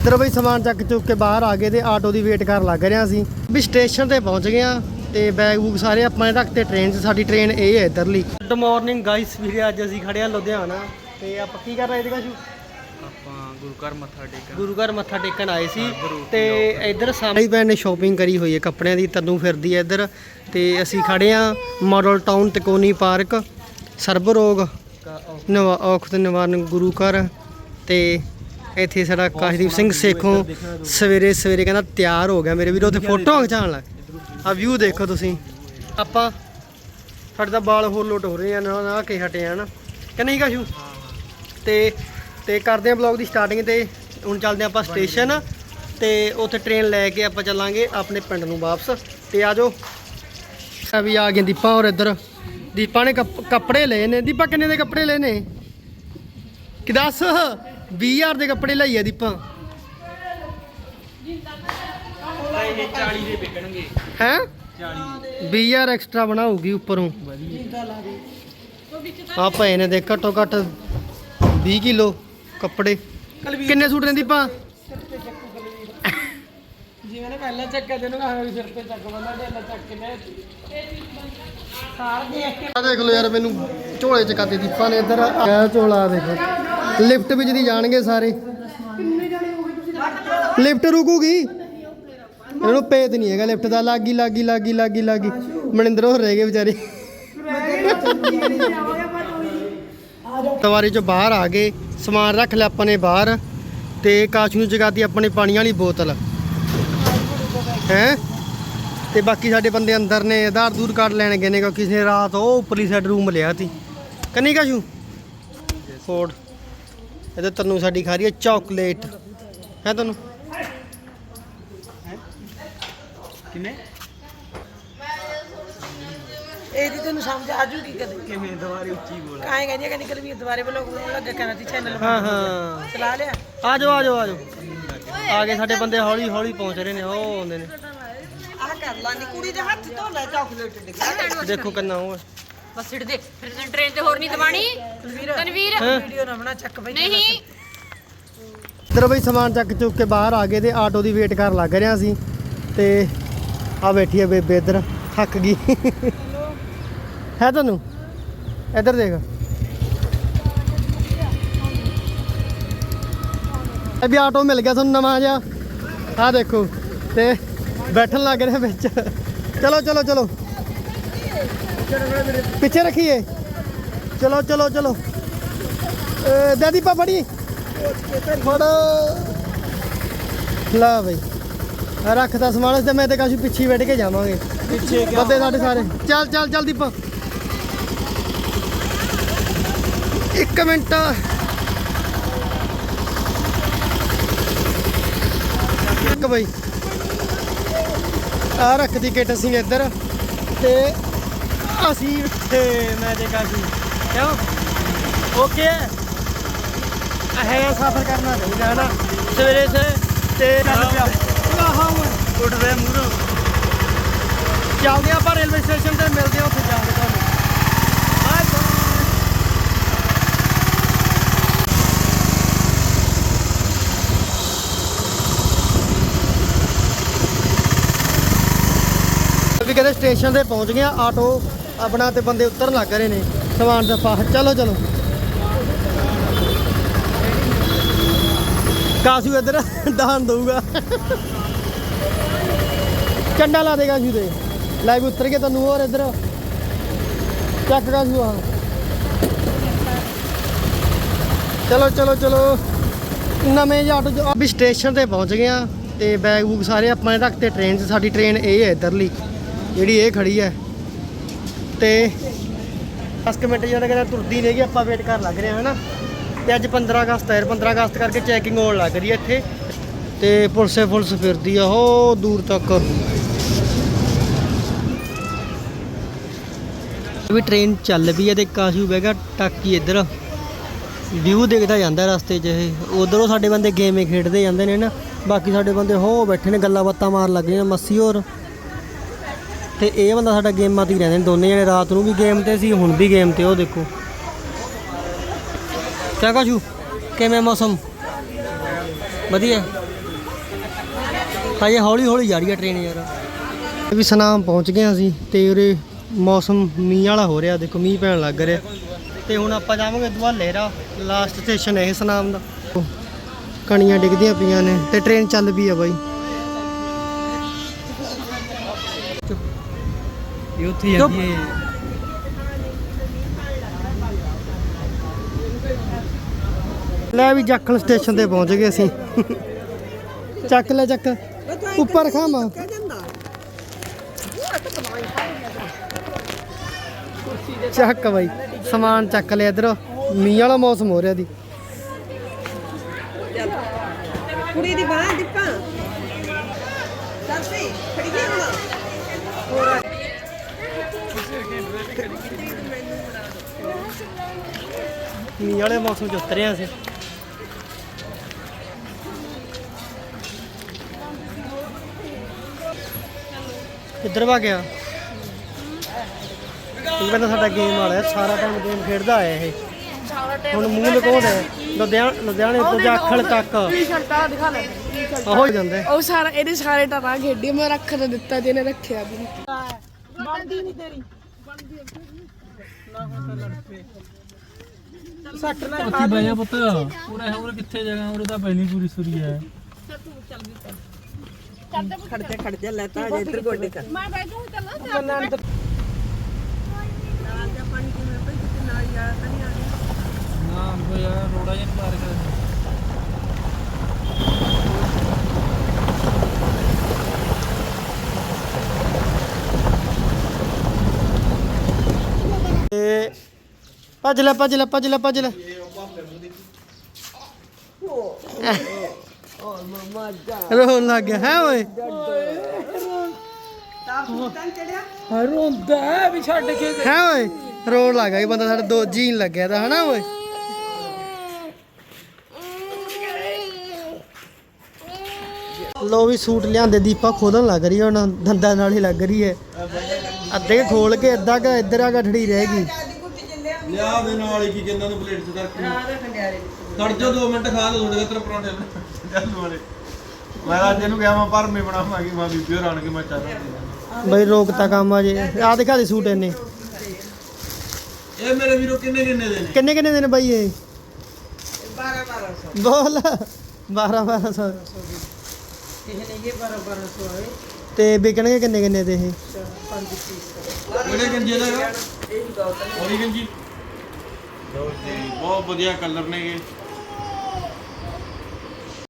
ਇੱਧਰ ਬਈ ਸਮਾਨ ਚੱਕ ਚੁੱਕ ਕੇ ਬਾਹਰ ਆ ਗਏ ਤੇ ਆਟੋ ਦੀ ਵੇਟ ਕਰਨ ਲੱਗ ਰਿਹਾ ਸੀ ਵੀ ਸਟੇਸ਼ਨ ਤੇ ਪਹੁੰਚ ਗਏ ਆ ਤੇ ਬੈਗ ਬੂਗ ਸਾਰੇ ਆਪਾਂ ਨੇ ਰੱਖਤੇ ਟ੍ਰੇਨ 'ਚ ਸਾਡੀ ਟ੍ਰੇਨ ਇਹ ਹੈ ਇੱਧਰਲੀ। ਗੁੱਡ ਮਾਰਨਿੰਗ ਗਾਇਸ ਵੀਰੇ ਅੱਜ ਅਸੀਂ ਖੜੇ ਆ ਲੁਧਿਆਣਾ ਤੇ ਆਪਾਂ ਕੀ ਕਰ ਰਹੇ ਸੀਗਾ ਸ਼ੂ? ਆਪਾਂ ਗੁਰੂ ਘਰ ਮੱਥਾ ਟੇਕਣ। ਗੁਰੂ ਘਰ ਮੱਥਾ ਟੇਕਣ ਆਏ ਸੀ ਤੇ ਇੱਧਰ ਸਾਹਮਣੇ ਭੈਣ ਨੇ ਸ਼ਾਪਿੰਗ ਕਰੀ ਹੋਈ ਹੈ ਕੱਪੜਿਆਂ ਦੀ ਤਨੂੰ ਫਿਰਦੀ ਹੈ ਇੱਧਰ। ਤੇ ਅਸੀਂ ਖੜੇ ਆ ਮਾਡਲ ਟਾਊਨ ਤਕੋਨੀ ਪਾਰਕ ਸਰਬ ਰੋਗ ਨਵਾ ਔਖਤ ਨਿਵਾਰਨ ਗੁਰੂ ਘਰ ਤੇ ਇੱਥੇ ਸਾਡਾ ਕਾਸ਼ਦੀਪ ਸਿੰਘ ਸੇਖੋਂ ਸਵੇਰੇ ਸਵੇਰੇ ਕਹਿੰਦਾ ਤਿਆਰ ਹੋ ਗਿਆ ਮੇਰੇ ਵੀਰੋ ਤੇ ਫੋਟੋ ਖਿਚਾਉਣ ਲੱਗ ਆ ਵਿਊ ਦੇਖੋ ਤੁਸੀਂ। ਆਪਾਂ ਸਾਡੇ ਤਾਂ ਬਾਲ ਹੋਰ ਲੋਟ ਹੋ ਰਹੇ ਆ, ਨਾ ਨਾ ਕੇ ਹਟੇ ਆ ਨਾ। ਕਿ ਨਹੀਂ ਕਾਸ਼ੂ? ਤੇ ਤੇ ਕਰਦੇ ਆ ਬਲੌਗ ਦੀ ਸਟਾਰਟਿੰਗ ਤੇ। ਹੁਣ ਚੱਲਦੇ ਆਪਾਂ ਸਟੇਸ਼ਨ ਤੇ ਉੱਥੇ ਟ੍ਰੇਨ ਲੈ ਕੇ ਆਪਾਂ ਚੱਲਾਂਗੇ ਆਪਣੇ ਪਿੰਡ ਨੂੰ ਵਾਪਸ। ਤੇ ਆਜੋ ਆ ਵੀ ਆ ਗਏ ਦੀਪਾ ਹੋਰ ਇੱਧਰ। ਦੀਪਾ ਨੇ ਕੱਪ- ਕੱਪੜੇ ਲਏ ਨੇ। ਦੀਪਾ ਕਿੰਨੇ ਦੇ ਕੱਪੜੇ ਲਏ ਨੇ? ਕਿ ਦੱਸ? 20000 ਦੇ ਕੱਪੜੇ ਲਈ ਆ ਦੀਪਾ। ਇਹ 40 ਦੇ ਵਿਕਣਗੇ ਹੈ? 40 20000 ਐਕਸਟਰਾ ਬਣਾਉਗੀ ਉੱਪਰੋਂ। ਆ ਪਏ ਨੇ ਦੇ ਘੱਟੋ ਘੱਟ 20 ਕਿਲੋ ਕੱਪੜੇ। ਕਿੰਨੇ ਸੂਟ ਨੇ ਦੀਪਾ? ਜਿਵੇਂ ਨੇ ਪਹਿਲਾਂ ਚੱਕਿਆ ਤੈਨੂੰ ਕਹਾਂ ਵੀ ਸਿਰ ਤੇ ਚੱਕ ਬੰਦਾ ਢੇਲਾ ਚੱਕ ਕੇ ਲੈ ਸਾਰ ਆ ਦੇਖ ਲਓ ਯਾਰ ਮੈਨੂੰ ਝੋਲੇ ਚ ਕਾਤੇ ਦੀਪਾ ਨੇ ਇੱਧਰ। ਆ ਝੋਲਾ ਦੇਖੋ ਲਿਫਟ ਵਿੱਚ ਦੀ ਜਾਣਗੇ ਸਾਰੇ। ਲਿਫਟ ਰੁਕੂਗੀ? ਇਹਨੂੰ ਪੇਤ ਨਹੀਂ ਹੈਗਾ ਲਿਫਟ ਦਾ। ਲਾਗੀ ਲਾਗੀ ਲਾਗੀ ਲਾਗੀ ਲਾਗੀ। ਮਨਿੰਦਰ ਹੋ ਰਹਿ ਗਏ ਵਿਚਾਰੇ। ਤਵਾਰੀ ਚੋਂ ਬਾਹਰ ਆ ਗਏ। ਸਮਾਨ ਰੱਖ ਲਿਆ ਆਪਾਂ ਨੇ ਬਾਹਰ ਤੇ ਕਾਸ਼ ਨੂੰ ਜਗਾਤੀ ਆਪਣੇ ਪਾਣੀ ਵਾਲੀ ਬੋਤਲ। ਹੈ? ਤੇ ਬਾਕੀ ਸਾਡੇ ਬੰਦੇ ਅੰਦਰ ਨੇ, ਆਧਾਰ ਦੂਰ ਕਾਰਡ ਲੈਣ ਗਏ ਨੇ ਕਿਉਂਕਿ ਕਿਸੇ ਰਾਤ ਉਹ ਉੱਪਰਲੀ ਸਾਈਡ ਰੂਮ ਲਿਆ ਸੀ ਕੰਨੀ ਕਾਸ਼ੂ? ਫੋਰਡ। ਇਹਦੇ ਤੈਨੂੰ ਸਾਡੀ ਖਾ ਰਹੀ ਹੈ ਚਾਕਲੇਟ ਹੈ ਤੈਨੂੰ? ਕਿੰਨੇ? ਇਹਦੀ ਤੈਨੂੰ ਸਮਝ ਆ ਜੂਗੀ ਕਦੇ। ਕਿਵੇਂ? ਦੁਬਾਰੇ ਉੱਚੀ ਬੋਲ। ਕਾਹੇ ਕਹਿੰਦੀ ਕਹਿੰਦੀ ਕਲ ਵੀ ਦੁਬਾਰੇ ਬਲੌਗ ਬਣਾਉਣ ਲੱਗਾ ਕਹਿੰਦਾ ਤੀ ਚੈਨਲ ਹਾਂ ਹਾਂ। ਚਲਾ ਲਿਆ। ਆ ਜਾਓ ਆ ਜਾਓ ਆ ਜਾਓ। ਆ ਗਏ ਸਾਡੇ ਬੰਦੇ ਹੌਲੀ ਹੌਲੀ ਪਹੁੰਚ ਰਹੇ ਨੇ ਉਹ ਆਉਂਦੇ ਨੇ। ਆ ਕਰ ਲਾਂਦੀ ਕੁੜੀ ਦੇ ਹੱਥ ਧੋ ਲੈ ਚਾਕਲੇਟ ਡਿੱਗਾ ਦੇਖੋ ਕਿੰਨਾ ਉਹ ਬਸ ਸਿੱਟ ਦੇ। ਫਿਰ ਤੈਨੂੰ ਟ੍ਰੇਨ ਤੇ ਹੋਰ ਨਹੀਂ ਦਵਾਣੀ ਤਨਵੀਰ ਤਨਵੀਰ। ਵੀਡੀਓ ਨਾ ਬਣਾ ਚੱਕ ਬਈ ਨਹੀਂ। ਇੱਧਰ ਬਈ ਸਮਾਨ ਚੱਕ ਚੁੱਕ ਕੇ ਬਾਹਰ ਆ ਗਏ ਤੇ ਆਟੋ ਦੀ ਵੇਟ ਕਰਨ ਲੱਗ ਰਿਹਾ ਸੀ ਤੇ ਆ ਬੈਠੀ ਹੈ ਬੇਬੇ ਇੱਧਰ ਥੱਕ ਗਈ। ਹੈ ਤੈਨੂੰ? ਇੱਧਰ ਦੇਖ। ਇਹ ਵੀ ਆਟੋ ਮਿਲ ਗਿਆ ਤੁਹਾਨੂੰ ਨਵਾਂ ਜਿਹਾ। ਆ ਦੇਖੋ ਤੇ ਬੈਠਣ ਲੱਗ ਰਿਹਾ ਵਿੱਚ। ਚਲੋ ਚਲੋ ਚਲੋ। ਪਿੱਛੇ ਰੱਖੀਏ। ਚਲੋ ਚਲੋ ਚਲੋ। ਦਾਦੀ ਪਾ ਫੜੀ। ਫੜ। ਲਾ ਬਈ। ਰੱਖਤਾ ਸਮਾਨ ਤੇ ਮੈਂ ਤੇ ਕਾਸ਼ੂ ਪਿੱਛੇ ਬੈਠ ਕੇ ਜਾਵਾਂਗੇ। ਪਿੱਛੇ ਬੰਦੇ ਸਾਡੇ ਸਾਰੇ। ਚੱਲ ਚੱਲ ਚੱਲ ਦੀਪਾ। ਇੱਕ ਮਿੰਟ। ਇੱਕ ਬਈ। ਆ ਰੱਖਦੀ ਕਿਟ ਅਸੀਂ ਇੱਧਰ। ਤੇ ਅਸੀਂ ਮੈਂ ਤੇ ਕਾਸ਼ੂ ਕਿਉਂ? ਓਕੇ। ਹੈ ਸਫ਼ਰ ਕਰਨਾ ਚਾਹੀਦਾ, ਹੈ ਨਾ? ਸਵੇਰੇ ਸੇ ਤੇ ਚੱਲ ਮੂਰੋ ਚੱਲਦੇ ਆਪਾਂ ਰੇਲਵੇ ਸਟੇਸ਼ਨ ਤੇ, ਮਿਲਦੇ ਹਾਂ ਉੱਥੇ ਜਾ ਤੁਹਾਨੂੰ। ਬਾਏ ਬਾਏ ਵੀ ਕਹਿੰਦੇ ਸਟੇਸ਼ਨ ਤੇ ਪਹੁੰਚ ਗਏ ਆ ਆਟੋ ਆਪਣਾ ਤੇ ਬੰਦੇ ਉਤਰਨ ਲੱਗ ਰਹੇ ਨੇ। ਸਮਾਨ ਦਾ ਪਾ ਚਲੋ ਚਲੋ। ਕਾਸੂ ਇੱਧਰ ਦਾਨ ਦਊਗਾ। ਚੰਡਾ ਲਾ ਦੇ ਕਾਸੂ ਤੇ। ਲੈ ਵੀ ਉਤਰ ਕੇ ਤੈਨੂੰ ਹੋਰ ਇੱਧਰ। ਚੱਕ ਕਾਸੂ ਆ ਚਲੋ ਚਲੋ ਚਲੋ। ਨਵੇਂ ਜਿਹੇ ਆਟੋ 'ਚ ਵੀ ਸਟੇਸ਼ਨ ਤੇ ਪਹੁੰਚ ਗਏ ਆ ਤੇ ਬੈਗ ਬੂਗ ਸਾਰੇ ਆਪਾਂ ਨੇ ਰੱਖਤੇ। ਟ੍ਰੇਨ 'ਚ ਸਾਡੀ ਟ੍ਰੇਨ ਇਹ ਹੈ ਇੱਧਰਲੀ। ਜਿਹੜੀ ਇਹ ਖੜੀ ਹੈ। ਤੇ 10 ਮਿੰਟ ਜਿਹੜਾ ਕਹਿੰਦਾ ਤੁਰਦੀ ਨਹੀਂਗੀ ਆਪਾਂ ਵੇਟ ਕਰਨ ਲੱਗ ਰਹੇ ਹਾਂ, ਹਨਾ? ਤੇ ਅੱਜ 15 ਅਗਸਤ ਹੈ 15 ਅਗਸਤ ਕਰਕੇ ਚੈਕਿੰਗ ਹੋਣ ਲੱਗ ਰਹੀ ਹੈ ਇੱਥੇ। ਤੇ ਪੁਲਿਸੇ, ਪੁਲਿਸ ਫਿਰਦੀ ਆ ਉਹ ਦੂਰ ਤੱਕ। ਵੀ ਟ੍ਰੇਨ ਚੱਲ ਪਈ ਹੈ ਤੇ ਕਾਸ਼ੂ ਬੈਗਾ ਟਾਕੀ ਇੱਧਰ। ਵਿਊ ਦੇਖਦਾ ਜਾਂਦਾ ਰਸਤੇ 'ਚ ਇਹ। ਉਧਰੋਂ ਸਾਡੇ ਬੰਦੇ ਗੇਮੇ ਖੇਡਦੇ ਜਾਂਦੇ ਨੇ ਨਾ ਬਾਕੀ ਸਾਡੇ ਬੰਦੇ ਹੋ ਬੈਠੇ ਨੇ, ਗੱਲਾਂ ਬਾਤਾਂ ਮਾਰ ਲੱਗ ਨੇ, ਮੱਸੀ ਹੋਰ। ਤੇ ਇਹ ਬੰਦਾ ਸਾਡਾ ਗੇਮਾਂ ਤੇ ਹੀ ਰਹਿੰਦੇ ਨੇ, ਦੋਨੇ ਜਣੇ ਰਾਤ ਨੂੰ ਵੀ ਗੇਮ ਤੇ ਸੀ, ਹੁਣ ਵੀ ਗੇਮ ਤੇ, ਉਹ ਦੇਖੋ। ਕਿਆ ਕਾਸ਼ੂ? ਕਿਵੇਂ ਮੌਸਮ? ਵਧੀਆ? ਹਜੇ ਹੌਲੀ ਹੌਲੀ ਜਾ ਰਹੀ ਹੈ ਟ੍ਰੇਨ ਯਾਰ। ਵੀ ਸਨਾਮ ਪਹੁੰਚ ਗਏ ਅਸੀਂ ਤੇ ਉਰੇ ਮੌਸਮ ਮੀਂਹ ਵਾਲਾ ਹੋ ਰਿਹਾ, ਦੇਖੋ ਮੀਂਹ ਪੈਣ ਲੱਗ ਰਿਹਾ। ਤੇ ਹੁਣ ਆਪਾਂ ਜਾਵਾਂਗੇ ਦੁਆ ਲਹਿਰਾ ਲਾਸਟ ਸਟੇਸ਼ਨ ਹੈ ਇਹ ਸਨਾਮ ਦਾ। ਕਣੀਆਂ ਡਿੱਗਦੀਆਂ ਪਈਆਂ ਨੇ ਤੇ ਟ੍ਰੇਨ ਚੱਲ ਪਈ ਆ ਬਾਈ। ਇਹ ਉੱਥੇ ਜਾਂਦੀ ਹੈ ਲੈ ਵੀ ਜਾਖਲ ਸਟੇਸ਼ਨ ਤੇ ਪਹੁੰਚ ਗਏ ਅਸੀਂ। ਚੱਕ ਲੈ ਚੱਕ ਉੱਪਰ ਖਾਮਾ। ਚੱਕ ਬਾਈ ਸਮਾਨ ਚੱਕ ਲਿਆ ਇਧਰ। ਮੀਂਹ ਵਾਲਾ ਮੌਸਮ ਹੋ ਰਿਹਾ ਦੀ ਕੁੜੀ ਦੀ ਬਾਹ ਦਿੱਪਾ। ਦੱਸ ਵੀ ਖੜੀ ਗਈ ਹੁਣ। ਮੀਂਹ ਵਾਲੇ ਮੌਸਮ ਚ ਉਤਰੇ ਹਾਂ ਕਿੱਧਰ ਵਾ ਗਿਆ? ਇਹ ਬੰਦਾ ਸਾਡਾ ਗੇਮ ਵਾਲਾ ਹੈ, ਸਾਰਾ ਟਾਈਮ ਗੇਮ ਖੇਡਦਾ ਆਇਆ ਇਹ। ਹੁਣ ਮੂੰਹ ਲਗਾਉਂਦਾ ਹੈ। ਲੁਧਿਆਣੇ ਤੋਂ ਜਾਖਲ ਤੱਕ। ਸ਼ਰਟਾ ਦਿਖਾ ਲੈ ਹੋ ਜਾਂਦਾ। ਉਹ ਸਾਰਾ ਇਹਦੇ ਸਾਰੇ ਟਰਾਂ ਖੇਡੀ, ਮੈਂ ਰੱਖ ਤਾਂ ਦਿੱਤਾ ਜਿਹਨੇ ਰੱਖਿਆ ਵੀ ਬਣਦੀ ਨਹੀਂ ਤੇਰੀ। ਸੱਟ ਨਾ ਉੱਥੇ ਬਹਿ ਜਾ ਪੁੱਤ? ਪੂਰਾ ਹੋਰ ਕਿੱਥੇ ਜਗ੍ਹਾ? ਉਰੇ ਤਾਂ ਪਹਿਲੀ ਪੂਰੀ ਸੁਰੀ ਹੈ ਖੜ ਜਾ ਖੜ ਜਾ ਲੈ ਤਾਂ ਜੇ ਇੱਧਰ ਗੋਡੇ ਕਰ। ਮੈਂ ਬਹਿ ਜਾਊਂ ਚੱਲਾਂ ਨਾਲ ਦਾ ਪਾਣੀ ਕਿਵੇਂ ਪਈ ਕਿਤੇ ਨਾਲ ਯਾਰ ਤਾਂ ਨਹੀਂ ਆ ਗਿਆ ਨਾ ਉਹ ਯਾਰ ਰੋੜਾ ਜਿਹਾ ਪਾਰ ਕਰ ਭੱਜ ਲੈ ਭੱਜ ਲੈ ਭੱਜ ਲੈ ਭੱਜ ਲੈ। ਰੋਣ ਲੱਗ ਗਿਆ ਹੈ ਓਏ? ਰੋਂਦਾ ਹੈ ਵੀ ਛੱਡ ਕੇ ਹੈ ਓਏ? ਰੋਣ ਲੱਗ ਗਿਆ ਇਹ ਬੰਦਾ ਸਾਡਾ ਦੋ ਜੀਣ ਲੱਗਿਆ ਤਾਂ ਹਨਾ ਓਏ? ਲੋ ਵੀ ਸੂਟ ਲਿਆਂਦੇ ਦੀਪਾ ਖੋਲਣ ਲੱਗ ਰਹੀ ਹੈ ਹੁਣ ਦੰਦਾਂ ਨਾਲ ਹੀ ਲੱਗ ਰਹੀ ਹੈ। ਅੱਧੇ ਖੋਲ ਕੇ ਅੱਧਾ ਕ ਇੱਧਰ ਆ ਗੱਠੜੀ ਰਹਿ ਗਈ। ਲਿਆ ਦੇ ਨਾਲ ਹੀ ਕੀ ਕਹਿੰਦਾ ਨੂੰ ਪਲੇਟ ਚ ਕਰਕੇ ਖੜ ਜਾ 2 ਮਿੰਟ ਖਾ ਲਓ ਤੁਹਾਡੇ ਤੇਰੇ ਪਰੌਂਠੇ ਚੱਲ ਵਾਲੇ ਮੈਂ ਅੱਜ ਇਹਨੂੰ ਕਿਹਾ ਮੈਂ ਭਰਮੇ ਬਣਾਵਾਂਗੀ ਮੈਂ ਬੀਬੀ ਹੋਰ ਆਣ ਕੇ ਮੈਂ ਚਾਹ ਬਈ ਰੋਕਤਾ ਕੰਮ ਆ ਜੇ। ਆ ਦਿਖਾ ਦੇ ਸੂਟ ਇਹਨੇ। ਇਹ ਮੇਰੇ ਵੀਰੋ ਕਿੰਨੇ ਕਿੰਨੇ ਦੇ ਨੇ? ਕਿੰਨੇ ਕਿੰਨੇ ਦਿਨ ਬਾਈ ਇਹ? 12 1200 ਬੋਲ। 12 1200 ਕਿਸੇ ਨੇ ਇਹ 12 1200 ਆਏ ਤੇ ਵਿਕਣਗੇ ਕਿੰਨੇ ਕਿੰਨੇ ਦੇ ਇਹ? ਕਿਹੜੇ ਗੰਜੇ ਦਾ ਹੈਗਾ? ਇਹ ਹੀ ਬਹੁਤ ਹੋਰੀ ਗੰਜੀ। ਲਓ ਜੀ ਬਹੁਤ ਵਧੀਆ ਕਲਰ ਨੇਗੇ